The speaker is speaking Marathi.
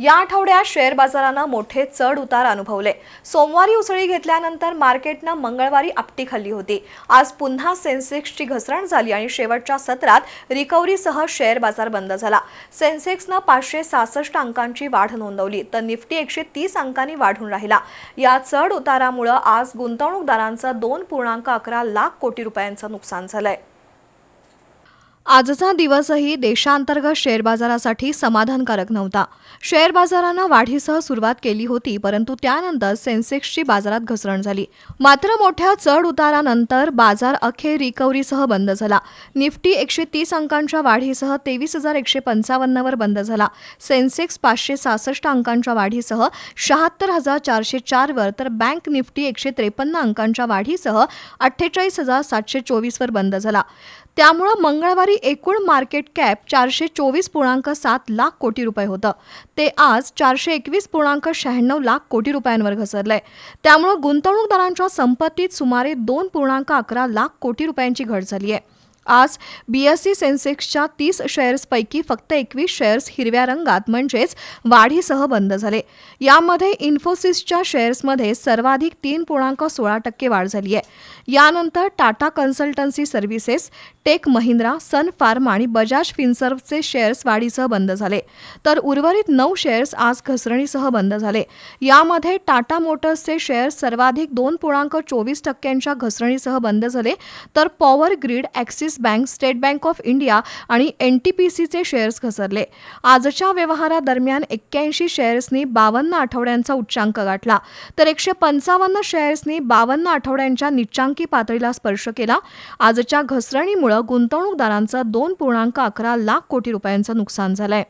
या आठवड्यात शेअर बाजारानं मोठे चढ उतार अनुभवले. सोमवारी उसळी घेतल्यानंतर मार्केटनं मंगळवारी आपटी खाल्ली होती. आज पुन्हा सेन्सेक्सची घसरण झाली आणि शेवटच्या सत्रात रिकव्हरीसह शेअर बाजार बंद झाला. सेन्सेक्सनं पाचशे सहासष्ट अंकांची वाढ नोंदवली तर निफ्टी एकशे तीस अंकांनी वाढून राहिला. या चढ उतारामुळं आज गुंतवणूकदारांचं दोन पूर्णांक अकरा लाख कोटी रुपयांचं नुकसान झालंय. आजचा दिवसही देशांतर्गत शेअर बाजारासाठी समाधानकारक नव्हता. शेअर बाजारानं वाढीसह सुरुवात केली होती परंतु त्यानंतर सेन्सेक्सची बाजारात घसरण झाली. मात्र मोठ्या चढ उतारानंतर बाजार अखेर रिकव्हरीसह बंद झाला. निफ्टी एकशे तीस अंकांच्या वाढीसह तेवीस हजार एकशे पंचावन्नवर बंद झाला. सेन्सेक्स पाचशे सहासष्ट अंकांच्या वाढीसह शहात्तर हजार चारशे चारवर तर बँक निफ्टी एकशे त्रेपन्न अंकांच्या वाढीसह अठ्ठेचाळीस हजार सातशे चोवीसवर बंद झाला. त्यामुळं मंगळवारी एकूण मार्केट कॅप चारशे चोवीस पूर्णांक सात लाख कोटी रुपये होतं. ते आज चारशे एकवीस पूर्णांक शहाण्णव लाख कोटी रुपयांवर घसरलंय. त्यामुळं गुंतवणूकदारांच्या संपत्तीत सुमारे दोन पूर्णांक अकरा लाख कोटी रुपयांची घट झाली आहे आज बीएससी सेन्सेक्सच्या तीस शेअर्सपैकी फक्त एकवीस शेअर्स हिरव्या रंगात म्हणजेच वाढीसह बंद झाले. यामध्ये इन्फोसिसच्या शेअर्समध्ये सर्वाधिक तीन पूर्णांक सोळा टक्के वाढ झाली आहे. यानंतर Tata consultancy services take Mahindra सन फार्मा आणि बजाज फिन्सर्वचे शेअर्स वाढीसह बंद झाले. तर उर्वरित नऊ शेअर्स आज घसरणीसह बंद झाले. यामध्ये टाटा मोटर्सचे शेअर्स सर्वाधिक दोन पूर्णांक चोवीस टक्क्यांच्या घसरणीसह बंद झाले. तर power grid axis bank state bank of India आणि एन टी पी सीचे शेअर्स घसरले. आजच्या व्यवहारादरम्यान एक्क्याऐंशी शेअर्सनी बावन्न आठवड्यांचा उच्चांक गाठला. तर एकशे पंचावन्न शेअर्सनी बावन्न आठवड्यांच्या निच्चांकी पातळीला स्पर्श केला. आजच्या घसरणीमुळे गुंतवणूकदारांचं दोन पूर्णांक अकरा लाख कोटी रुपयांचं नुकसान झालंय.